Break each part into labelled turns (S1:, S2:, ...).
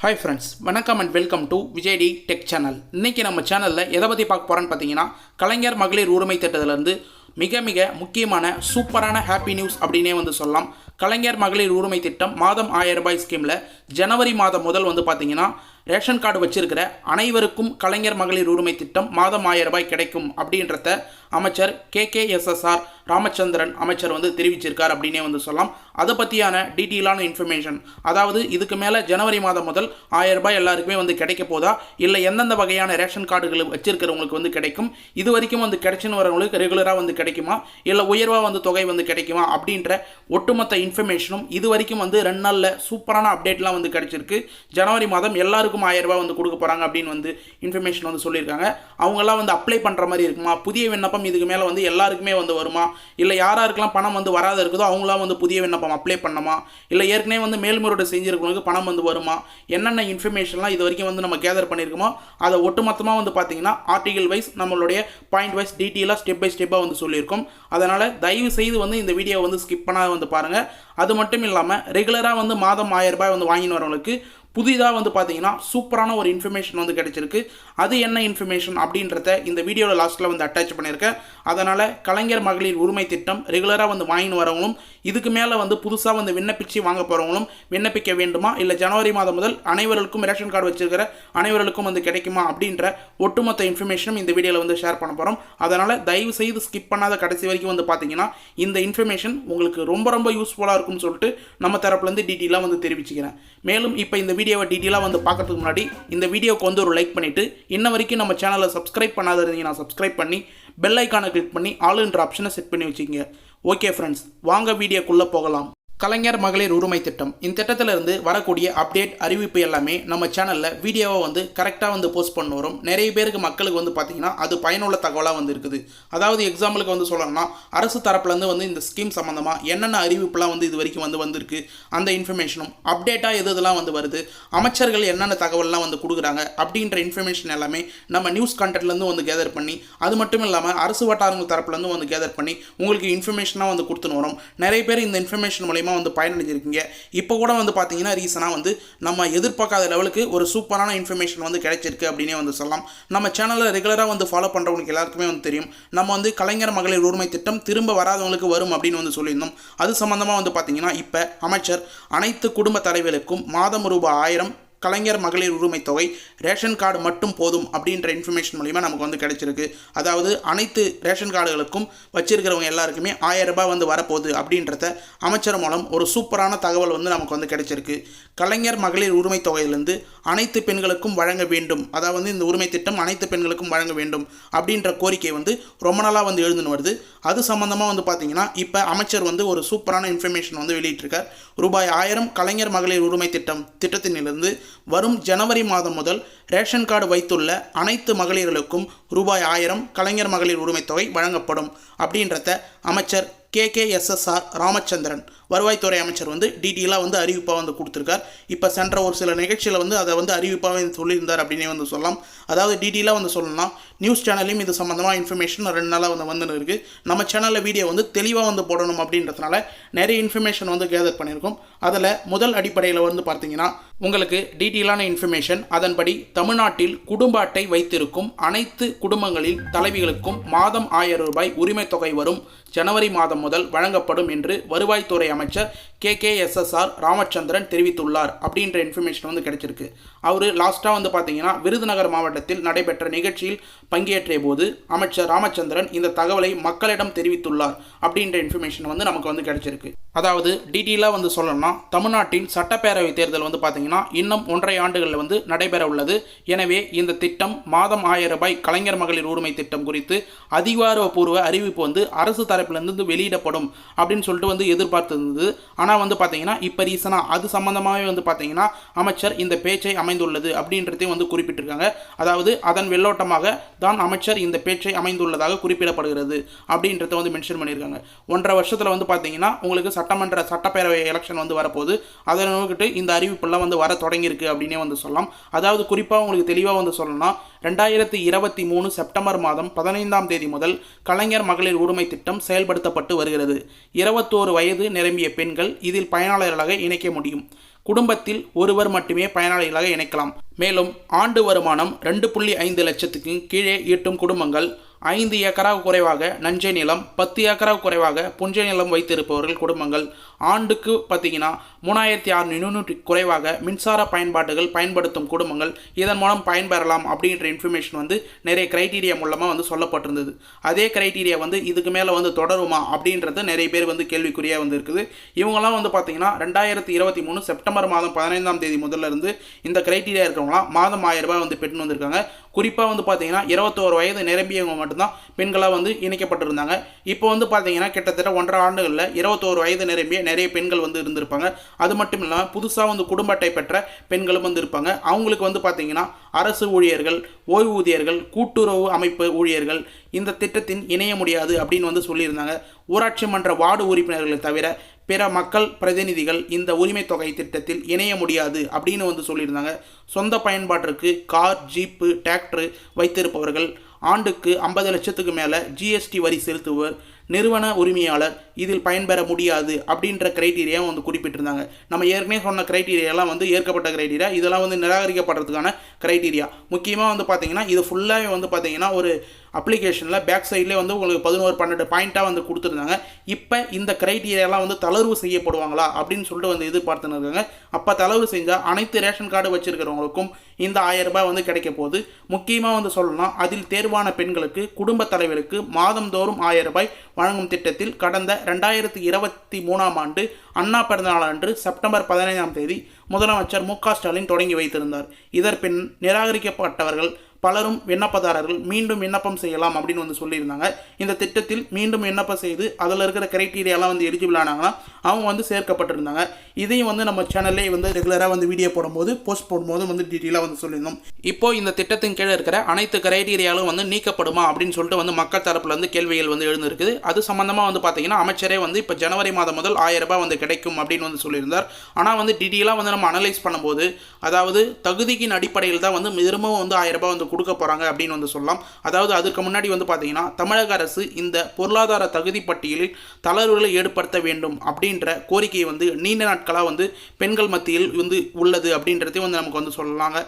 S1: Hi friends வணக்கம் and welcome to VijayT tech channel இன்றைக்கி நம்ம சேனலில் எதை பற்றி பார்க்க போகிறோன்னு பார்த்தீங்கன்னா கலைஞர் மகளிர் உரிமை திட்டத்திலேருந்து மிக மிக முக்கியமான சூப்பரான ஹாப்பி நியூஸ் அப்படின்னே வந்து சொல்லலாம். கலைஞர் மகளிர் உரிமை திட்டம் மாதம் ஆயிரம் ரூபாய் ஸ்கீமில் ஜனவரி மாதம் முதல் வந்து பார்த்தீங்கன்னா ரேஷன் கார்டு வச்சிருக்கிற அனைவருக்கும் கலைஞர் மகளிர் உரிமை திட்டம் மாதம் ஆயிரம் ரூபாய் கிடைக்கும் அப்படின்றத அமைச்சர் கே கே எஸ்எஸ்ஆர் ராமச்சந்திரன் அமைச்சர் வந்து தெரிவிச்சிருக்கார் அப்படின்னே வந்து சொல்லலாம். அதை பற்றியான டீட்டெயிலான இன்ஃபர்மேஷன் அதாவது இதுக்கு மேலே ஜனவரி மாதம் முதல் ஆயிரம் ரூபாய் எல்லாருக்குமே வந்து கிடைக்க போதா? இல்லை எந்தெந்த வகையான ரேஷன் கார்டுகள் வச்சிருக்கிறவங்களுக்கு வந்து கிடைக்கும்? இது வரைக்கும் வந்து கிடைச்சின்னு வரவங்களுக்கு ரெகுலராக வந்து கிடைக்குமா? இல்லை உயர்வாக வந்து தொகை வந்து கிடைக்குமா? அப்படின்ற ஒட்டுமொத்த இன்ஃபர்மேஷனும் இது வரைக்கும் வந்து ரெண்டு நாளில் சூப்பரான அப்டேட்லாம் வந்து கிடைச்சிருக்கு. ஜனவரி மாதம் எல்லாருக்கும் ஆயிரம் ரூபாய் வந்து கொடுக்க போகிறாங்க அப்படின்னு வந்து இன்ஃபர்மேஷன் வந்து சொல்லியிருக்காங்க. அவங்கெல்லாம் வந்து அப்ளை பண்ணுற மாதிரி இருக்குமா? புதிய விண்ணப்பம் இதுக்கு மேலே வந்து எல்லாருக்குமே வந்து வருமா? இல்லை யாராருக்கெல்லாம் பணம் வந்து வராத இருக்குதோ அவங்களாம் வந்து புதிய விண்ணப்பம் அப்ளை பண்ணணுமா இல்லை ஏற்கனவே வந்து மேல்முறையீடு செஞ்சிருக்கவங்களுக்கு பணம் வந்து வருமா? என்னென்ன இன்ஃபர்மேஷன்லாம் இது வரைக்கும் வந்து நம்ம கேதர் பண்ணியிருக்கோமோ அதை ஒட்டுமொத்தமாக வந்து பார்த்தீங்கன்னா ஆர்டிகல் வைஸ் நம்மளுடைய பாயிண்ட் வைஸ் டீட்டெயிலாக ஸ்டெப் பை ஸ்டெப்பாக வந்து சொல்லியிருக்கோம். அதனால் தயவு செய்து வந்து இந்த வீடியோவை வந்து ஸ்கிப் பண்ணாத வந்து பாருங்கள் அது மட்டும் இல்லாமல் ரெகுலராக வந்து மாதம் ஆயிரம் ரூபாய் வந்து வாங்கின்னு வரவங்களுக்கு புதிதாக வந்து பார்த்தீங்கன்னா சூப்பரான ஒரு இன்ஃபர்மேஷன் வந்து கிடைச்சிருக்கு. அது என்ன இன்ஃபர்மேஷன் அப்படின்றத இந்த வீடியோவில் லாஸ்ட்டில் வந்து அட்டாச் பண்ணியிருக்கேன். அதனால் கலைஞர் மகளிர் உரிமை திட்டம் ரெகுலராக வந்து வாங்கின்னு வரவங்களும் இதுக்கு மேலே வந்து புதுசாக வந்து விண்ணப்பிச்சு வாங்க போகிறவங்களும் விண்ணப்பிக்க வேண்டுமா? இல்லை ஜனவரி மாதம் முதல் அனைவருக்கும் ரேஷன் கார்டு வச்சிருக்கிற அனைவருக்கும் வந்து கிடைக்குமா? அப்படின்ற ஒட்டுமொத்த இன்ஃபர்மேஷனும் இந்த வீடியோவில் வந்து ஷேர் பண்ண போகிறோம் அதனால் தயவு செய்து ஸ்கிப் பண்ணாத கடைசி வரைக்கும் வந்து பார்த்தீங்கன்னா இந்த இன்ஃபர்மேஷன் உங்களுக்கு ரொம்ப ரொம்ப யூஸ்ஃபுல்லாக இருக்கும்னு சொல்லிட்டு நம்ம தரப்புலேருந்து டீட்டெயிலாக வந்து தெரிவிச்சுக்கிறேன். மேலும் இப்போ இந்த வீடியோவை டீட்டெயிலாக வந்து பார்க்குறதுக்கு முன்னாடி இந்த வீடியோக்கு வந்து ஒரு லைக் பண்ணிவிட்டு இன்ன வரைக்கும் நம்ம சேனலை சப்ஸ்கிரைப் பண்ணாத இருந்தீங்கன்னா சப்ஸ்கிரைப் பண்ணி பெல் ஐக்கானை கிளிக் பண்ணி ஆளுன்ற ஆப்ஷனை செட் பண்ணி வச்சுக்கோங்க. ஓகே ஃப்ரெண்ட்ஸ் வாங்க வீடியோக்குள்ளே போகலாம். கலைஞர் மகளிர் உரிமை திட்டம். இந்த திட்டத்திலிருந்து வரக்கூடிய அப்டேட் அறிவிப்பு எல்லாமே நம்ம சேனலில் வீடியோவை வந்து கரெக்டாக வந்து போஸ்ட் பண்ண வரும். நிறைய பேருக்கு மக்களுக்கு வந்து பார்த்திங்கன்னா அது பயனுள்ள தகவலாக வந்து இருக்குது. அதாவது எக்ஸாம்பிளுக்கு வந்து சொல்லணும்னா அரசு தரப்புலேருந்து வந்து இந்த ஸ்கீம் சம்மந்தமாக என்னென்ன அறிவிப்புலாம் வந்து இது வரைக்கும் வந்து வந்திருக்கு அந்த இன்ஃபர்மேஷனும் அப்டேட்டாக எது இதெல்லாம் வந்து வருது அமைச்சர்கள் என்னென்ன தகவல்லாம் வந்து கொடுக்குறாங்க அப்படின்ற இன்ஃபர்மேஷன் எல்லாமே நம்ம நியூஸ் கண்டென்ட்லேருந்து வந்து கேதர் பண்ணி அது மட்டும் இல்லாமல் அரசு வட்டாரங்கள் தரப்புலேருந்து வந்து கேதர் பண்ணி உங்களுக்கு இன்ஃபர்மேஷனாக வந்து கொடுத்துன்னு வரும். நிறைய பேர் இந்த இன்ஃபர்மேஷன் மூலயமா வந்து பயனடைஞ்சிருக்கீங்க. இப்போ கூட வந்து பார்த்தீங்கன்னா ரீசனாக வந்து நம்ம எதிர்பார்க்காத லெவலுக்கு ஒரு சூப்பரான இன்ஃபர்மேஷன் வந்து கிடைச்சிருக்கு அப்படின்னே வந்து சொல்லலாம். நம்ம சேனலில் ரெகுலராக வந்து ஃபாலோ பண்ணுறவங்களுக்கு எல்லாருக்குமே வந்து தெரியும். நம்ம வந்து கலைஞர் மகளிர் உரிமை திட்டம் திரும்ப வராதவங்களுக்கு வரும் அப்படின்னு வந்து சொல்லியிருந்தோம். அது சம்மந்தமாக வந்து பார்த்தீங்கன்னா இப்போ அமைச்சர் அனைத்து குடும்ப தலைவர்களுக்கும் மாதம் ரூபாய் ஆயிரம் கலைஞர் மகளிர் உரிமை தொகை ரேஷன் கார்டு மட்டும் போதும் அப்படின்ற இன்ஃபர்மேஷன் மூலிமா நமக்கு வந்து கிடைச்சிருக்கு. அதாவது அனைத்து ரேஷன் கார்டுகளுக்கும் வச்சிருக்கிறவங்க எல்லாருக்குமே ஆயிரம் ரூபாய் வந்து வரப்போகுது அப்படின்றத அமைச்சர் மூலம் ஒரு சூப்பரான தகவல் வந்து நமக்கு வந்து கிடைச்சிருக்கு. கலைஞர் மகளிர் உரிமை தொகையிலிருந்து அனைத்து பெண்களுக்கும் வழங்க வேண்டும். அதாவது வந்து இந்த உரிமை திட்டம் அனைத்து பெண்களுக்கும் வழங்க வேண்டும் அப்படின்ற கோரிக்கை வந்து ரொம்ப நாளாக வந்து எழுந்துன்னு வருது. அது சம்மந்தமாக வந்து பார்த்தீங்கன்னா இப்போ அமைச்சர் வந்து ஒரு சூப்பரான இன்ஃபர்மேஷன் வந்து வெளியிட்டிருக்கார். ரூபாய் ஆயிரம் கலைஞர் மகளிர் உரிமை திட்டம் திட்டத்தினிலிருந்து வரும் ஜனவரி மாதம் முதல் ரேஷன் கார்டு வைத்துள்ள அனைத்து மகளிர்களுக்கும் ரூபாய் ஆயிரம் கலைஞர் மகளிர் உரிமைத்தொகை வழங்கப்படும் அப்படின்றத அமைச்சர் கே கே எஸ்எஸ்ஆர் ராமச்சந்திரன். வருவாய்த்துறை அமைச்சர் வந்து டீட்டெயிலாக வந்து அறிவிப்பாக வந்து கொடுத்துருக்கார். இப்போ சென்ற ஒரு சில நிகழ்ச்சியில் வந்து அதை வந்து அறிவிப்பாக வந்து சொல்லியிருந்தார் அப்படின்னே வந்து சொல்லலாம். அதாவது டீட்டெயிலாக வந்து சொல்லணும்னா நியூஸ் சேனல்லையும் இது சம்மந்தமாக இன்ஃபர்மேஷன் ரெண்டு நாளாக வந்து வந்துன்னு இருக்குது நம்ம சேனலில் வீடியோ வந்து தெளிவாக வந்து போடணும் அப்படின்றதுனால நிறைய இன்ஃபர்மேஷன் வந்து கேதர் பண்ணியிருக்கோம். அதில் முதல் அடிப்படையில் வந்து பார்த்தீங்கன்னா உங்களுக்கு டீட்டெயிலான இன்ஃபர்மேஷன் அதன்படி தமிழ்நாட்டில் குடும்ப அட்டை வைத்திருக்கும் அனைத்து குடும்பங்களில் தலைவிகளுக்கும் மாதம் ஆயிரம் ரூபாய் உரிமை தொகை வரும். ஜனவரி மாதம் முதல் வழங்கப்படும் என்று வருவாய்த்துறை அமைச்சர் கே கே எஸ்எஸ்ஆர் ராமச்சந்திரன் தெரிவித்துள்ளார் அப்படின்ற இன்ஃபர்மேஷன் வந்து கிடைச்சிருக்கு. அவர் லாஸ்ட்டாக வந்து பார்த்தீங்கன்னா விருதுநகர் மாவட்டத்தில் நடைபெற்ற நிகழ்ச்சியில் பங்கேற்றிய போது அமைச்சர் ராமச்சந்திரன் இந்த தகவலை மக்களிடம் தெரிவித்துள்ளார் அப்படின்ற இன்ஃபர்மேஷன் வந்து நமக்கு வந்து கிடைச்சிருக்கு. அதாவது டீட்டெயிலாக வந்து சொல்லணும்னா தமிழ்நாட்டின் சட்டப்பேரவை தேர்தல் வந்து பார்த்தீங்கன்னா இன்னும் ஒன்றரை ஆண்டுகளில் வந்து நடைபெற உள்ளது. எனவே இந்த திட்டம் மாதம் ஆயிரம் ரூபாய் கலைஞர் மகளிர் உரிமை திட்டம் குறித்து அதிகாரப்பூர்வ அறிவிப்பு வந்து அரசு தரப்பிலிருந்து வெளியிடப்படும் அப்படின்னு சொல்லிட்டு வந்து எதிர்பார்த்திருந்தது. ஆனால் ஆனால் வந்து பார்த்தீங்கன்னா இப்போ ரீசனாக அது சம்மந்தமாகவே வந்து பார்த்தீங்கன்னா அமைச்சர் இந்த பேச்சை அமைந்துள்ளது அப்படின்றதையும் வந்து குறிப்பிட்டிருக்காங்க. அதாவது அதன் வெள்ளோட்டமாக தான் அமைச்சர் இந்த பேச்சை அமைந்துள்ளதாக குறிப்பிடப்படுகிறது அப்படின்றத வந்து மென்ஷன் பண்ணியிருக்காங்க. ஒன்றரை வருஷத்தில் வந்து பார்த்தீங்கன்னா உங்களுக்கு சட்டமன்ற சட்டப்பேரவை எலெக்ஷன் வந்து வரப்போகுது. அதை நோக்கிட்டு இந்த அறிவிப்பெல்லாம் வந்து வர தொடங்கியிருக்கு அப்படின்னே வந்து சொல்லலாம். அதாவது குறிப்பாக உங்களுக்கு தெளிவாக வந்து சொல்லணும்னா ரெண்டாயிரத்தி இருபத்தி மூணு செப்டம்பர் மாதம் பதினைந்தாம் தேதி முதல் கலைஞர் மகளிர் உரிமை திட்டம் செயல்படுத்தப்பட்டு வருகிறது. இருபத்தோரு வயது நிரம்பிய பெண்கள் இதில் பயனாளர்களாக இணைக்க முடியும். குடும்பத்தில் ஒருவர் மட்டுமே பயனாளிகளாக இணைக்கலாம். மேலும் ஆண்டு வருமானம் ரெண்டு புள்ளி ஐந்து லட்சத்துக்கு கீழே ஈட்டும் குடும்பங்கள் ஐந்து ஏக்கராக குறைவாக நஞ்சை நிலம் பத்து ஏக்கராக குறைவாக புஞ்சை நிலம் வைத்திருப்பவர்கள் குடும்பங்கள். ஆண்டுக்கு பார்த்தீங்கன்னா மூணாயிரத்தி அறுநூறு குறைவாக மின்சார பயன்பாடுகள் பயன்படுத்தும் குடும்பங்கள் இதன் மூலம் பயன்பெறலாம் அப்படின்ற இன்ஃபர்மேஷன் வந்து நிறைய கிரைட்டீரியா மூலமாக வந்து சொல்லப்பட்டிருந்தது. அதே கிரைட்டீரியா வந்து இதுக்கு மேலே வந்து தொடருமா அப்படின்றது நிறைய பேர் வந்து கேள்விக்குறியாக வந்து இருக்குது. இவங்கெல்லாம் வந்து பார்த்தீங்கன்னா ரெண்டாயிரத்தி இருபத்தி மூணு செப்டம்பர் மாதம் பதினைந்தாம் தேதி முதல்ல இருந்து இந்த கிரைட்டீரியா இருக்கிறவங்களாம் மாதம் ஆயிரம் ரூபாய் வந்து பெற்று வந்திருக்காங்க. குறிப்பாக வந்து பார்த்தீங்கன்னா இருபத்தோரு வயது நிரம்பியவங்க மட்டும்தான் பெண்களாக வந்து இணைக்கப்பட்டிருந்தாங்க. இப்போ வந்து பார்த்தீங்கன்னா கிட்டத்தட்ட ஒன்றரை ஆண்டுகளில் இருபத்தோரு வயது நிரம்பிய நிறைய பெண்கள் வந்து இருந்திருப்பாங்க. அது மட்டும் இல்லாமல் புதுசாக வந்து குடும்ப அட்டை பெற்ற பெண்களும் வந்து இருப்பாங்க. அவங்களுக்கு வந்து பார்த்தீங்கன்னா அரசு ஊழியர்கள் ஓய்வூதியர்கள் கூட்டுறவு அமைப்பு ஊழியர்கள் இந்த திட்டத்தின் இணைய முடியாது அப்படின்னு வந்து சொல்லியிருந்தாங்க. ஊராட்சி மன்ற வார்டு உறுப்பினர்களை தவிர பிற மக்கள் பிரதிநிதிகள் இந்த உரிமை தொகை திட்டத்தில் இணைய முடியாது அப்படின்னு வந்து சொல்லியிருந்தாங்க. சொந்த பயன்பாட்டிற்கு கார் ஜீப்பு டிராக்டர் வைத்திருப்பவர்கள் ஆண்டுக்கு ஐம்பது லட்சத்துக்கு மேலே ஜிஎஸ்டி வரி செலுத்துவர் நிறுவன உரிமையாளர் இதில் பயன்பெற முடியாது அப்படின்ற கிரைட்டீரியா வந்து குறிப்பிட்டிருந்தாங்க. நம்ம ஏற்கனவே சொன்ன கிரைட்டீரியாலாம் வந்து ஏற்கப்பட்ட கிரைட்டீரியா இதெல்லாம் வந்து நிராகரிக்கப்படுறதுக்கான கிரைட்டீரியா முக்கியமாக வந்து பார்த்தீங்கன்னா இது ஃபுல்லாகவே வந்து பார்த்தீங்கன்னா ஒரு அப்ளிகேஷனில் பேக் சைட்லேயே வந்து உங்களுக்கு பதினோரு பன்னெண்டு பாயிண்ட்டாக வந்து கொடுத்துருந்தாங்க. இப்போ இந்த க்ரைட்டீரியாலாம் வந்து தளர்வு செய்யப்படுவாங்களா? அப்படின்னு சொல்லிட்டு வந்து எதிர்பார்த்துன்னு இருக்காங்க அப்போ தளர்வு செஞ்சால் அனைத்து ரேஷன் கார்டு வச்சுருக்கிறவங்களுக்கும் இந்த ஆயிரம் ரூபாய் வந்து கிடைக்க போகுது. முக்கியமாக வந்து சொல்லணும் அதில் தேர்வான பெண்களுக்கு குடும்ப தலைவருக்கு மாதந்தோறும் ஆயிரம் ரூபாய் வழங்கும் திட்டத்தில் கடந்த ரெண்டாயிரத்தி இருபத்தி மூணாம் ஆண்டு அண்ணா பிறந்தநாள் அன்று செப்டம்பர் பதினைந்தாம் தேதி முதலமைச்சர் மு க ஸ்டாலின் தொடங்கி வைத்திருந்தார். இதற்பின் நிராகரிக்கப்பட்டவர்கள் பலரும் விண்ணப்பதாரர்கள் மீண்டும் விண்ணப்பம் செய்யலாம் அப்படின்னு வந்து சொல்லியிருந்தாங்க. இந்த திட்டத்தில் மீண்டும் விண்ணப்பம் செய்து அதில் இருக்கிற கிரைட்டீரியாலாம் வந்து எலிஜிபிள் ஆனாங்கன்னா அவங்க வந்து சேர்க்கப்பட்டிருந்தாங்க. இதையும் வந்து நம்ம சேனல்லே வந்து ரெகுலராக வந்து வீடியோ போடும்போது போஸ்ட் போடும்போது வந்து டீட்டெயிலாக வந்து சொல்லியிருந்தோம். இப்போ இந்த திட்டத்தின் கீழே இருக்கிற அனைத்து கிரைட்டீரியாலும் வந்து நீக்கப்படுமா அப்படின்னு சொல்லிட்டு வந்து மக்கள் தரப்பில் வந்து கேள்விகள் வந்து எழுந்திருக்குது. அது சம்பந்தமாக வந்து பார்த்தீங்கன்னா அமைச்சரே வந்து இப்போ ஜனவரி மாதம் முதல் ஆயிரம் ரூபாய் வந்து கிடைக்கும் அப்படின்னு வந்து சொல்லியிருந்தார். ஆனால் வந்து டீட்டெயிலாக வந்து நம்ம அனலைஸ் பண்ணும்போது அதாவது தகுதியின் அடிப்படையில் தான் வந்து திரும்பவும் வந்து ஆயிரம் ரூபாய் வந்து கொடுக்க போகிறாங்க அப்படின்னு வந்து சொல்லலாம். அதாவது அதுக்கு முன்னாடி வந்து பார்த்தீங்கன்னா தமிழக அரசு இந்த பொருளாதார தகுதி பட்டியலில் தளர்வுகளை ஏற்படுத்த வேண்டும் அப்படின்ற கோரிக்கையை வந்து நீண்ட நாட்களாக வந்து பெண்கள் மத்தியில் வந்து உள்ளது அப்படின்றதையும் வந்து நமக்கு வந்து சொல்லலாங்க.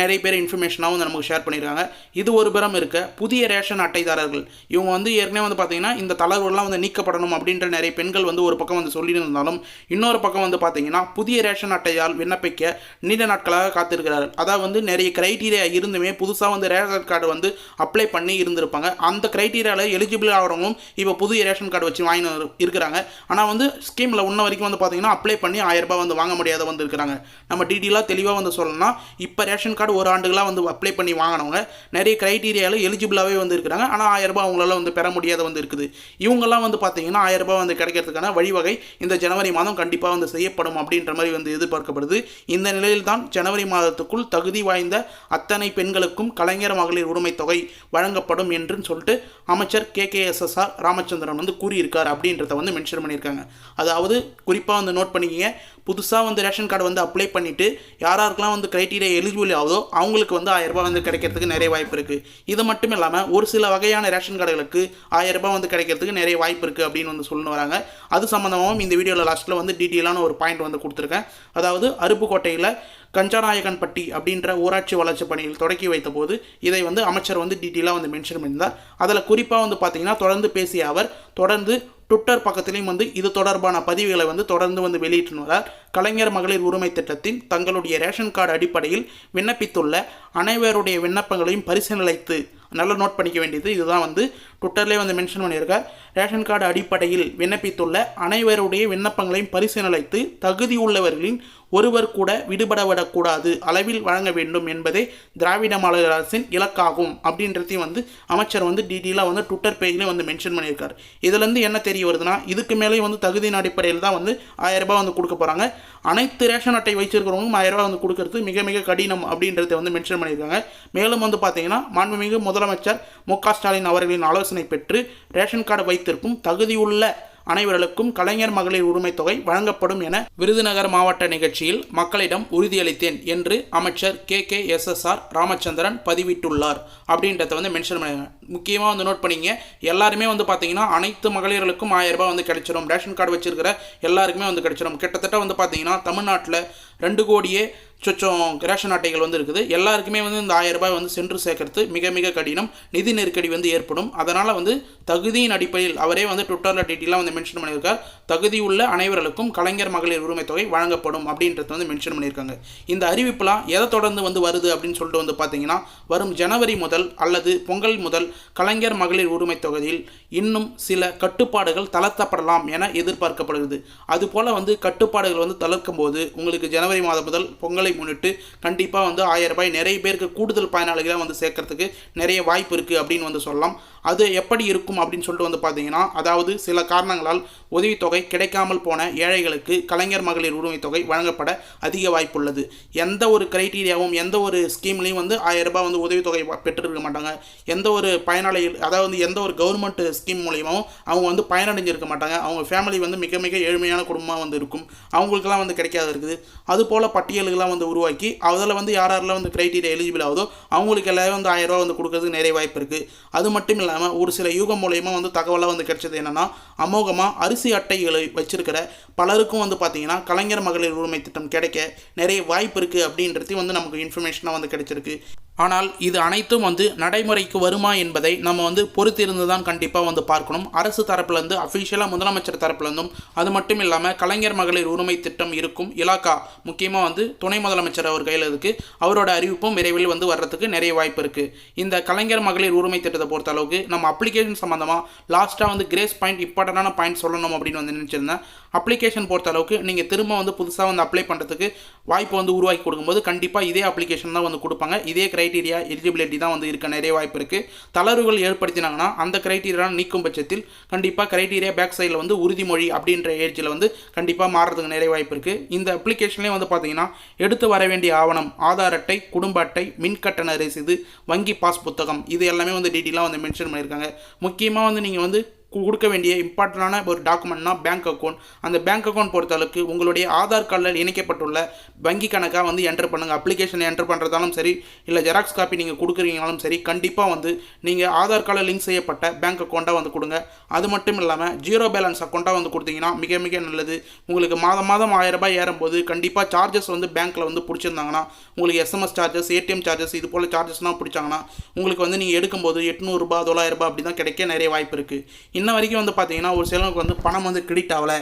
S1: நிறைய பேர் இன்ஃபர்மேஷனாகவும் வந்து நமக்கு ஷேர் பண்ணியிருக்காங்க இது ஒரு புறம் இருக்க புதிய ரேஷன் அட்டைதாரர்கள். இவங்க வந்து ஏற்கனவே வந்து பார்த்தீங்கன்னா இந்த தளர்வுலாம் வந்து நீக்கப்படணும் அப்படின்ற நிறைய பெண்கள் வந்து ஒரு பக்கம் வந்து சொல்லியிருந்தாலும் இன்னொரு பக்கம் வந்து பார்த்தீங்கன்னா புதிய ரேஷன் அட்டையால் விண்ணப்பிக்க நீண்ட நாட்களாக காத்திருக்கிறார்கள். அதாவது வந்து நிறைய கிரைட்டீரியா இருந்துமே புதுசாக வந்து ரேஷன் கார்டு வந்து அப்ளை பண்ணி இருந்திருப்பாங்க. அந்த கிரைட்டீரியாவில் எலிஜிபிள் ஆகிறவங்களும் இப்போ புதிய ரேஷன் கார்டு வச்சு வாங்கி இருக்கிறாங்க. ஆனால் வந்து ஸ்கீமில் உன்ன வரைக்கும் வந்து பார்த்தீங்கன்னா அப்ளை பண்ணி ஆயிரம் ரூபாய் வந்து வாங்க முடியாத வந்து இருக்கிறாங்க. நம்ம டீட்டெயிலாக தெளிவாக வந்து சொல்லணும்னா இப்போ ரேஷன் கார்டு ஒரு ஆண்டுகளாக வந்து அப்ளை பண்ணி வாங்கினவங்க நிறைய க்ரைட்டீரியாவில் எலிஜிபிளாகவே வந்து இருக்கிறாங்க. ஆனால் ஆயரரூபா அவங்களால வந்து பெற முடியாத வந்து இருக்குது. இவங்கெல்லாம் வந்து பார்த்தீங்கன்னா ஆயரரூபா வந்து கிடைக்கிறதுக்கான வழிவகை இந்த ஜனவரி மாதம் கண்டிப்பாக வந்து செய்யப்படும் அப்படின்ற மாதிரி வந்து எதிர்பார்க்கப்படுது. இந்த நிலையில் தான் ஜனவரி மாதத்துக்குள் தகுதி வாய்ந்த அத்தனை பெண்களுக்கும் கலைஞர் மகளிர் உரிமை தொகை வழங்கப்படும் என்று சொல்லிட்டு அமைச்சர் K. K. S. S. R. Ramachandran வந்து கூறியிருக்கார் அப்படின்றத வந்து மென்ஷன் பண்ணியிருக்காங்க. அதாவது குறிப்பாக வந்து நோட் பண்ணிக்கிங்க. புதுசாக வந்து ரேஷன் கார்டு வந்து அப்ளை பண்ணிவிட்டு யாராருக்கெல்லாம் வந்து க்ரைட்டீரியா எலிஜிபிள் ஆகுதோ அவங்களுக்கு வந்து ஆயிரம் வந்து கிடைக்கிறதுக்கு நிறைய வாய்ப்பு இருக்குது இது மட்டும் இல்லாமல் ஒரு சில வகையான ரேஷன் கார்டுகளுக்கு ஆயிரம் வந்து கிடைக்கிறதுக்கு நிறைய வாய்ப்பு இருக்குது அப்படின்னு வந்து சொல்லணும் வராங்க. அது சம்மந்தமாகவும் இந்த வீடியோவில் லாஸ்ட்டில் வந்து டீட்டெயிலான ஒரு பாயிண்ட் வந்து கொடுத்துருக்கேன். அதாவது அருப்புக்கோட்டையில் கஞ்சநாயகன்பட்டி அப்படின்ற ஊராட்சி வளர்ச்சி பணியில் தொடக்கி வைத்த போது இதை வந்து அமைச்சர் வந்து டீட்டெயிலாக வந்து மென்ஷன் பண்ணியிருந்தார். அதில் குறிப்பாக வந்து பார்த்தீங்கன்னா தொடர்ந்து பேசிய அவர் தொடர்ந்து ட்விட்டர் பக்கத்திலையும் வந்து இது தொடர்பான பதிவுகளை வந்து தொடர்ந்து வந்து வெளியிட்டு கலைஞர் மகளிர் உரிமை திட்டத்தின் தங்களுடைய ரேஷன் கார்டு அடிப்படையில் விண்ணப்பித்துள்ள அனைவருடைய விண்ணப்பங்களையும் பரிசீலித்து நல்லா நோட் பண்ணிக்க வேண்டியது. இதுதான் வந்து ட்விட்டர்லேயே வந்து மென்ஷன் பண்ணியிருக்கார். ரேஷன் கார்டு அடிப்படையில் விண்ணப்பித்துள்ள அனைவருடைய விண்ணப்பங்களையும் பரிசீலித்து தகுதி உள்ளவர்களின் ஒருவர் கூட விடுபடவிடக்கூடாது. அளவில் வழங்க வேண்டும் என்பதே திராவிட மாநில அரசின் இலக்காகும். அப்படின்றதையும் வந்து அமைச்சர் வந்து டீட்டெயிலாக வந்து ட்விட்டர் பேஜ்லேயும் வந்து மென்ஷன் பண்ணியிருக்கார். இதுலேருந்து என்ன தெரிய வருதுன்னா இதுக்கு மேலேயும் வந்து தகுதியின் அடிப்படையில் தான் வந்து ஆயிரம் ரூபாய் வந்து கொடுக்க போகிறாங்க அனைத்து ரேஷன் அட்டை வச்சிருக்கிறவங்களும் ஆயிரம் ரூபாய் வந்து கொடுக்கறது மிக மிக கடினம் அப்படின்றத வந்து மென்ஷன் பண்ணியிருக்காங்க. மேலும் வந்து பார்த்தீங்கன்னா மாண்புமிகு முதலமைச்சர் மு க ஸ்டாலின் அவர்களின் ஆலோசனை பெற்று ரேஷன் கார்டு அனைத்திற்கும் தகுதியுள்ள அனைவர்களுக்கும் கலைஞர் மகளிர் உரிமை தொகை வழங்கப்படும் என விருதுநகர் மாவட்ட நிகழ்ச்சியில் மக்களிடம் உறுதியளித்தேன் என்று அமைச்சர் K K S S R Ramachandran பதிவிட்டுள்ளார். அப்படின்றத வந்து மென்ஷன் பண்ணுங்க முக்கியமாக வந்து நோட் பண்ணிங்க. எல்லாருமே வந்து பார்த்தீங்கன்னா அனைத்து மகளிர்களுக்கும் ஆயிரம் ரூபாய் வந்து கிடைச்சிடும் ரேஷன் கார்டு வச்சிருக்கிற எல்லாருக்குமே வந்து கிடைச்சிரும். கிட்டத்தட்ட வந்து பார்த்தீங்கன்னா தமிழ்நாட்டில் ரெண்டு கோடியே சொச்சம் ரேஷன் அட்டைகள் வந்து இருக்குது. எல்லாருக்குமே வந்து இந்த ஆயிரம் ரூபாய் வந்து சென்று சேர்க்கறது மிக மிக கடினம். நிதி நெருக்கடி வந்து ஏற்படும். அதனால் வந்து தகுதியின் அடிப்படையில் அவரே வந்து ட்விட்டரில் டீட்டெயிலாக வந்து மென்ஷன் பண்ணியிருக்கார். தகுதி உள்ள அனைவர்களுக்கும் கலைஞர் மகளிர் உரிமை தொகை வழங்கப்படும் அப்படின்றத வந்து மென்ஷன் பண்ணியிருக்காங்க. இந்த அறிவிப்புலாம் எதை தொடர்ந்து வந்து வருது அப்படின்னு சொல்லிட்டு வந்து பார்த்தீங்கன்னா வரும் ஜனவரி முதல் அல்லது பொங்கல் முதல் கலைஞர் மகளிர் உரிமை தொகையில் இன்னும் சில கட்டுப்பாடுகள் தளர்த்தப்படலாம் என எதிர்பார்க்கப்படுகிறது. அதுபோல் வந்து கட்டுப்பாடுகள் வந்து தளர்க்கும் போது உங்களுக்கு ஜன ஜனவரி மாதம் முதல் பொங்கலை முன்னிட்டு கண்டிப்பாக வந்து ஆயிரம் ரூபாய் நிறைய பேருக்கு கூடுதல் பயனாளிகளை வந்து சேர்க்கறதுக்கு நிறைய வாய்ப்பு இருக்குது அப்படின்னு வந்து சொல்லலாம். அது எப்படி இருக்கும் அப்படின்னு சொல்லிட்டு வந்து பார்த்தீங்கன்னா அதாவது சில காரணங்களால் உதவித்தொகை கிடைக்காமல் போன ஏழைகளுக்கு கலைஞர் மகளிர் உரிமை தொகை வழங்கப்பட அதிக வாய்ப்புள்ளது எந்த ஒரு கிரைட்டீரியாவும் எந்த ஒரு ஸ்கீம்லேயும் வந்து ஆயிரம் ரூபாய் வந்து உதவித்தொகை பெற்றிருக்க மாட்டாங்க. எந்த ஒரு பயனாளிகள் அதாவது எந்த ஒரு கவர்மெண்ட் ஸ்கீம் மூலியமாகவும் அவங்க வந்து பயனடைஞ்சிருக்க மாட்டாங்க. அவங்க ஃபேமிலி வந்து மிக மிக ஏழ்மையான குடும்பமாக வந்து இருக்கும். அவங்களுக்கெல்லாம் வந்து கிடைக்காது இருக்குது. அதுபோல் பட்டியல்கள்லாம் வந்து உருவாக்கி அதில் வந்து யார் யாரெல்லாம் வந்து க்ரைட்டீரியா எலிஜிபிள் ஆகுதோ அவங்களுக்கு எல்லாரும் வந்து ஆயிரம் வந்து கொடுக்கறதுக்கு நிறைய வாய்ப்பு இருக்குது அது மட்டும் இல்லாமல் ஒரு சில யூகம் மூலயமா வந்து தகவலாக வந்து கிடைச்சது என்னென்னா அமோகமாக அரிசி அட்டைகளை வச்சிருக்கிற பலருக்கும் வந்து பார்த்தீங்கன்னா கலைஞர் மகளிர் உரிமை திட்டம் கிடைக்க நிறைய வாய்ப்பு இருக்குது அப்படின்றதையும் வந்து நமக்கு இன்ஃபர்மேஷனாக வந்து கிடைச்சிருக்கு. ஆனால் இது அனைத்தும் வந்து நடைமுறைக்கு வருமா என்பதை நம்ம வந்து பொறுத்திருந்து தான் கண்டிப்பாக வந்து பார்க்கணும். அரசு தரப்புலேருந்து அஃபிஷியலாக முதலமைச்சர் தரப்புலேருந்தும் அது மட்டும் இல்லாமல் கலைஞர் மகளிர் உரிமை திட்டம் இருக்கும். இலாக்கா முக்கியமாக வந்து துணை முதலமைச்சர் அவர் கையில் இருக்குது அவரோட அறிவிப்பும் விரைவில் வந்து வர்றதுக்கு நிறைய வாய்ப்பு இருக்குது இந்த கலைஞர் மகளிர் உரிமை திட்டத்தை பொறுத்த அளவுக்கு நம்ம அப்ளிகேஷன் சம்மந்தமாக லாஸ்ட்டாக வந்து கிரேஸ் பாயிண்ட் இம்பார்ட்டண்டான பாயிண்ட் சொல்லணும் அப்படின்னு வந்து நினச்சிருந்தேன். அப்ளிகேஷன் பொறுத்த அளவுக்கு நீங்கள் திரும்ப வந்து புதுசாக வந்து அப்ளை பண்ணுறதுக்கு வாய்ப்பு வந்து உருவாக்கி கொடுக்கும்போது கண்டிப்பாக இதே அப்ளிகேஷன் தான் வந்து கொடுப்பாங்க. இதே கிரை க்ரைட்டீரியா எலிஜிபிலிட்டி தான் வந்து இருக்க நிறைய வாய்ப்பு இருக்குது தளர்வுகள் ஏற்படுத்தினாங்கன்னா அந்த கிரைட்டீரியா நீக்கும் பட்சத்தில் கண்டிப்பாக கிரைட்டீரியா பேக் சைடில் வந்து உறுதிமொழி அப்படின்ற ஏஜில் வந்து கண்டிப்பாக மாறுறதுக்கு நிறைய வாய்ப்பு இருக்குது இந்த அப்ளிகேஷன்லேயே வந்து பார்த்தீங்கன்னா எடுத்து வர வேண்டிய ஆவணம் ஆதார் அட்டை குடும்ப அட்டை மின் கட்டண ரசீது வங்கி பாஸ் புத்தகம் இது எல்லாமே வந்து டீட்டெயிலாக வந்து மென்ஷன் பண்ணியிருக்காங்க. முக்கியமாக வந்து நீங்கள் வந்து கொடுக்க வேண்டிய இம்பார்ட்டண்டான ஒரு டாக்குமெண்ட்னா பேங்க் அக்கௌண்ட் அந்த பேங்க் அக்கௌண்ட் பொறுத்தளவுக்கு உங்களுடைய ஆதார் கார்டில் இணைக்கப்பட்டுள்ள வங்கி கணக்காக வந்து என்டர் பண்ணுங்கள் அப்ளிகேஷன் என்டர் பண்ணுறதாலும் சரி இல்லை ஜெராக்ஸ் காப்பி நீங்கள் கொடுக்குறீங்கனாலும் சரி கண்டிப்பாக வந்து நீங்கள் ஆதார் கார்டில் லிங்க் செய்யப்பட்ட பேங்க் அக்கௌண்ட்டாக வந்து கொடுங்க. அது மட்டும் இல்லாமல் ஜீரோ பேலன்ஸ் அக்கௌண்ட்டாக வந்து கொடுத்தீங்கன்னா மிக மிக நல்லது. உங்களுக்கு மாதம் மாதம் ஆயிரம் ரூபாய் ஏறும்போது கண்டிப்பாக சார்ஜஸ் வந்து பேங்க்கில் வந்து பிடிச்சிருந்தாங்கன்னா உங்களுக்கு எஸ்எம்எஸ் சார்ஜஸ் ஏடிஎம் சார்ஜஸ் இது போல் சார்ஜஸ்லாம் பிடிச்சாங்கன்னா உங்களுக்கு வந்து நீங்கள் எடுக்கும்போது எட்நூறுபா தொள்ளாயிரம் ரூபாய் அப்படி தான் கிடைக்க நிறைய வாய்ப்பு இருக்குது இன்ன வரைக்கும் வந்து பார்த்தீங்கன்னா ஒரு சிலருக்கு வந்து பணம் வந்து கிரெடிட் ஆகலை.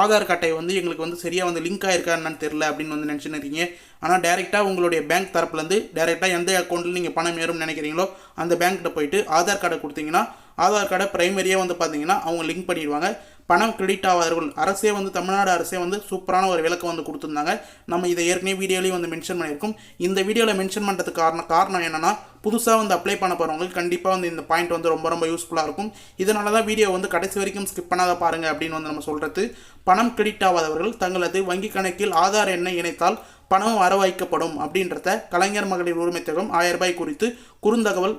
S1: ஆதார் கார்டை வந்து எங்களுக்கு வந்து சரியாக வந்து லிங்க் ஆயிருக்கா என்னன்னு தெரில அப்படின்னு வந்து நினச்சின்னு இருக்கீங்க ஆனால் டேரெக்டாக உங்களுடைய பேங்க் தரப்புலேருந்து டேரெக்டாக எந்த அக்கௌண்ட்டில் நீங்கள் பணம் ஏறும்னு நினைக்கிறீங்களோ அந்த பேங்க்கிட்ட போயிட்டு ஆதார் கார்டை கொடுத்தீங்கன்னா ஆதார் கார்டை ப்ரைமரியாக வந்து பார்த்தீங்கன்னா அவங்க லிங்க் பண்ணிடுவாங்க. பணம் கிரெடிட் ஆவார்கள். அரசே வந்து தமிழ்நாடு அரசே வந்து சூப்பரான ஒரு விளக்கம் வந்து கொடுத்துருந்தாங்க. நம்ம இதை ஏற்கனவே வீடியோலையும் வந்து மென்ஷன் பண்ணியிருக்கோம். இந்த வீடியோவில் மென்ஷன் பண்ணுறதுக்கு காரணம் காரணம் என்னென்னா புதுசாக வந்து அப்ளை பண்ண போகிறவங்களுக்கு கண்டிப்பாக வந்து இந்த பாயிண்ட் வந்து ரொம்ப ரொம்ப யூஸ்ஃபுல்லாக இருக்கும். இதனால தான் வீடியோ வந்து கடைசி வரைக்கும் ஸ்கிப் பண்ணாத பாருங்கள் அப்படின்னு வந்து நம்ம சொல்கிறது பணம் கிரெடிட் ஆகாதவர்கள் தங்களது வங்கி கணக்கில் ஆதார் எண்ணை இணைத்தால் பணம் வரவழைக்கப்படும் அப்படின்றத கலைஞர் மகளிர் உரிமை ஆயிரம் ரூபாய் குறித்து குறுந்தகவல்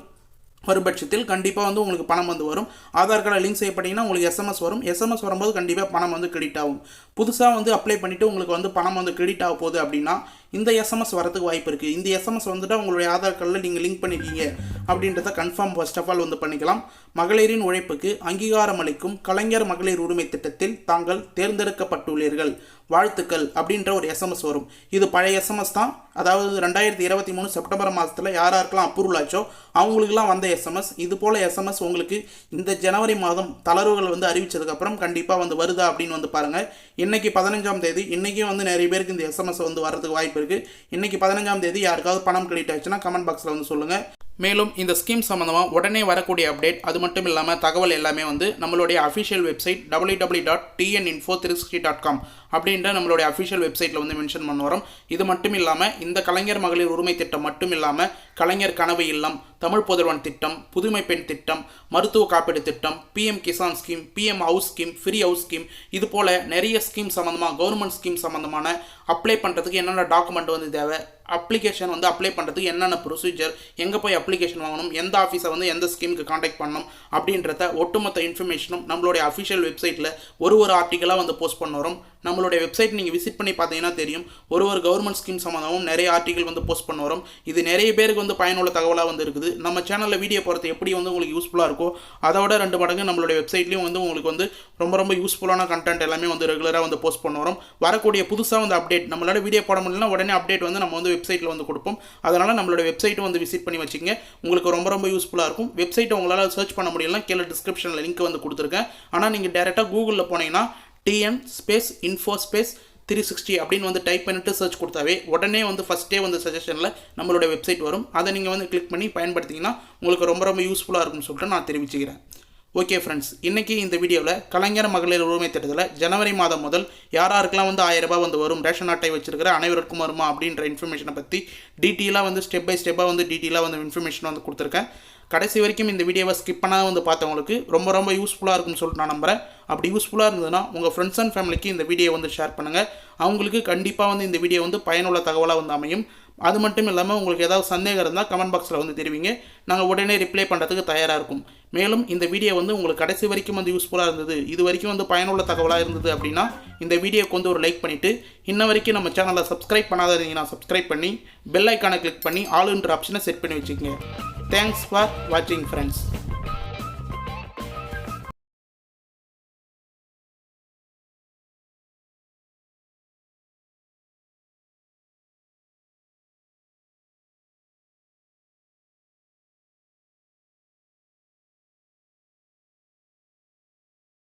S1: வரும் பட்சத்தில் கண்டிப்பாக வந்து உங்களுக்கு பணம் வந்து வரும். ஆதார் கார்டை லிங்க் செய்யப்பட்டீங்கன்னா உங்களுக்கு எஸ்எம்எஸ் வரும். எஸ்எம்எஸ் வரும்போது கண்டிப்பாக பணம் வந்து கிரெடிட் ஆகும். புதுசாக வந்து அப்ளை பண்ணிவிட்டு உங்களுக்கு வந்து பணம் வந்து கிரெடிட் ஆக போகுது அப்படின்னா இந்த எஸ்எம்எஸ் வரதுக்கு வாய்ப்பு இருக்குது இந்த எஸ்எம்எஸ் வந்துட்டு உங்களுடைய ஆதார் கார்டில் நீங்கள் லிங்க் பண்ணிருக்கீங்க. அப்படின்றத கன்ஃபார்ம் ஃபர்ஸ்ட் ஆஃப் ஆல் வந்து பண்ணிக்கலாம். மகளிரின் உழைப்புக்கு அங்கீகாரம் அளிக்கும் கலைஞர் மகளிர் உரிமை திட்டத்தில் தாங்கள் தேர்ந்தெடுக்கப்பட்டுள்ளீர்கள். வாழ்த்துக்கள் அப்படின்ற ஒரு எஸ்எம்எஸ் வரும். இது பழைய எஸ்எம்எஸ் தான். அதாவது ரெண்டாயிரத்தி இருபத்தி மூணு செப்டம்பர் மாதத்தில் யார் யாருக்கெல்லாம் அப்ரூவல் ஆச்சோ? அவங்களுக்குலாம் வந்த எஸ்எம்எஸ் இது போல் எஸ்எம்எஸ் உங்களுக்கு இந்த ஜனவரி மாதம் தளர்வுகள் வந்து அறிவித்ததுக்கப்புறம் கண்டிப்பாக வந்து வருதா அப்படின்னு வந்து பாருங்கள் இன்றைக்கி பதினஞ்சாம் தேதி. இன்றைக்கும் வந்து நிறைய பேருக்கு இந்த எஸ்எம்எஸ் வந்து வரதுக்கு வாய்ப்பு இருக்குது இன்னைக்கு பதினஞ்சாம் தேதி யாருக்காவது பணம் கிரெடிட் ஆச்சுன்னா கமெண்ட் பாக்ஸில் வந்து சொல்லுங்கள் மேலும் இந்த ஸ்கீம் சம்மந்தமாக உடனே வரக்கூடிய அப்டேட் அது மட்டும் இல்லாமல் தகவல் எல்லாமே வந்து நம்மளுடைய official website W W dot TN info three dot com அப்படின்ற நம்மளுடைய அஃபிஷியல் வெப்சைட்டில் வந்து மென்ஷன் பண்ண வரோம் இது மட்டும் இல்லாமல் இந்த கலைஞர் மகளிர் உரிமை திட்டம் மட்டும் இல்லாமல் கலைஞர் கனவு இல்லம் தமிழ் புதல்வன் திட்டம் புதுமை பெண் திட்டம் மருத்துவ காப்பீடு திட்டம் PM Kisan scheme PM house scheme free house scheme இது போல் நிறைய ஸ்கீம் சம்மந்தமாக கவர்மெண்ட் ஸ்கீம் சம்மந்தமான அப்ளை பண்ணுறதுக்கு என்னென்ன டாக்குமெண்ட் வந்து தேவை அப்ளிகேஷன் வந்து அப்ளை பண்ணுறதுக்கு என்னென்ன ப்ரொசீஜர் எங்கே போய் அப்ளிகேஷன் வாங்கணும் எந்த ஆஃபீஸை வந்து எந்த ஸ்கீமுக்கு காண்டாக்ட் பண்ணணும் அப்படின்றத ஒட்டுமொத்த இன்ஃபர்மேஷனும் நம்மளுடைய அஃபிஷியல் வெப்சைட்டில் ஒரு ஒரு ஆர்டிக்கலாக வந்து போஸ்ட் பண்ண வரும். நம்மளுடைய வெப்சைட் நீங்கள் விசிட் பண்ணி பார்த்தீங்கன்னா தெரியும். ஒரு ஒரு கவர்மெண்ட் ஸ்கீம் சம்மந்தமும் நிறைய ஆர்டிகல் வந்து போஸ்ட் பண்ண வரும். இது நிறைய பேருக்கு வந்து பயனுள்ள தகவலாக வந்து இருக்குது. நம்ம சேனலில் வீடியோ போகிறது எப்படி வந்து உங்களுக்கு யூஸ்ஃபுல்லாக இருக்கோ அதை விட ரெண்டு மடங்கு நம்மளுடைய வெப்சைட்லேயும் வந்து உங்களுக்கு வந்து ரொம்ப ரொம்ப யூஸ்ஃபுல்லான கண்டென்ட் எல்லாமே வந்து ரெகுலராக வந்து போஸ்ட் பண்ண வரும். வரக்கூடிய புதுசாக வந்து அப்டேட் நம்மளால வீடியோ போட முடியலன்னா உடனே அப்டேட் வந்து நம்ம வந்து வெப்சைட்டில் வந்து கொடுப்போம். அதனால் நம்மளோட வெப்சைட்டை வந்து விசிட் பண்ணி வச்சுங்க உங்களுக்கு ரொம்ப ரொம்ப யூஸ்ஃபுல்லாக இருக்கும். வெப்சைட்டை உங்களால் சர்ச் பண்ண முடியலனா கீழே டிஸ்கிரிப்ஷனில் லிங்க் வந்து கொடுத்துருக்கேன். ஆனால் நீங்கள் டேரெக்டாக கூகுளில் போனீங்கன்னா TN space info space three sixty அப்படின்னு வந்து டைப் பண்ணிட்டு சர்ச் கொடுத்தாவே உடனே வந்து ஃபஸ்ட்டே வந்து சஜஷனில் நம்மளோட வெப்சைட் வரும். அதை நீங்கள் வந்து கிளிக் பண்ணி பயன்படுத்திங்கன்னா உங்களுக்கு ரொம்ப ரொம்ப யூஸ்ஃபுல்லாக இருக்கும்னு சொல்லிட்டு நான் தெரிவிச்சுக்கிறேன். ஓகே ஃப்ரெண்ட்ஸ் இன்றைக்கி இந்த வீடியோவில் கலைஞர் மகளிர் உரிமை திட்டத்தில் ஜனவரி மாதம் முதல் யார் யாருக்கெல்லாம் வந்து ஆயிரம் ரூபாய் வந்து வரும் ரேஷன் அட்டை வச்சிருக்கிற அனைவருக்கும் வருமா அப்படின்ற இன்ஃபர்மேஷனை பற்றி டீட்டெயிலாக வந்து ஸ்டெப் பை ஸ்டெப்பாக வந்து டீட்டெயிலாக வந்து இன்ஃபர்மேஷன் வந்து கொடுத்துருக்கேன். கடைசி வரைக்கும் இந்த வீடியோவை ஸ்கிப் பண்ணாத வந்து பார்த்தவங்களுக்கு ரொம்ப ரொம்ப யூஸ்ஃபுல்லாக இருக்கும்னு சொல்லிட்டு நான் நம்புறேன். அப்படி யூஸ்ஃபுல்லாக இருந்ததுன்னா உங்கள் ஃப்ரெண்ட்ஸ் அண்ட் ஃபேமிலிக்கு இந்த வீடியோ வந்து ஷேர் பண்ணுங்கள் அவங்களுக்கு கண்டிப்பாக வந்து இந்த வீடியோ வந்து பயனுள்ள தகவலாக வந்து அமையும். அது மட்டும் இல்லாமல் உங்களுக்கு ஏதாவது சந்தேகம் இருந்தால் கமெண்ட் பாக்ஸில் வந்து தெரிவிங்க. நாங்கள் உடனே ரிப்ளை பண்ணுறதுக்கு தயாராக இருக்கும். மேலும் இந்த வீடியோ வந்து உங்களுக்கு கடைசி வரைக்கும் வந்து யூஸ்ஃபுல்லாக இருந்தது. இது வரைக்கும் வந்து பயனுள்ள தகவலாக இருந்தது அப்படின்னா இந்த வீடியோக்கு வந்து ஒரு லைக் பண்ணிவிட்டு இன்ன வரைக்கும் நம்ம சேனலை சப்ஸ்கிரைப் பண்ணாதீங்கன்னா சப்ஸ்கிரைப் பண்ணி பெல் ஐக்கானை கிளிக் பண்ணி ஆளுன்ற ஆப்ஷனை செட் பண்ணி வச்சுக்கோங்க. தேங்க்ஸ் ஃபார் வாட்சிங் ஃப்ரெண்ட்ஸ்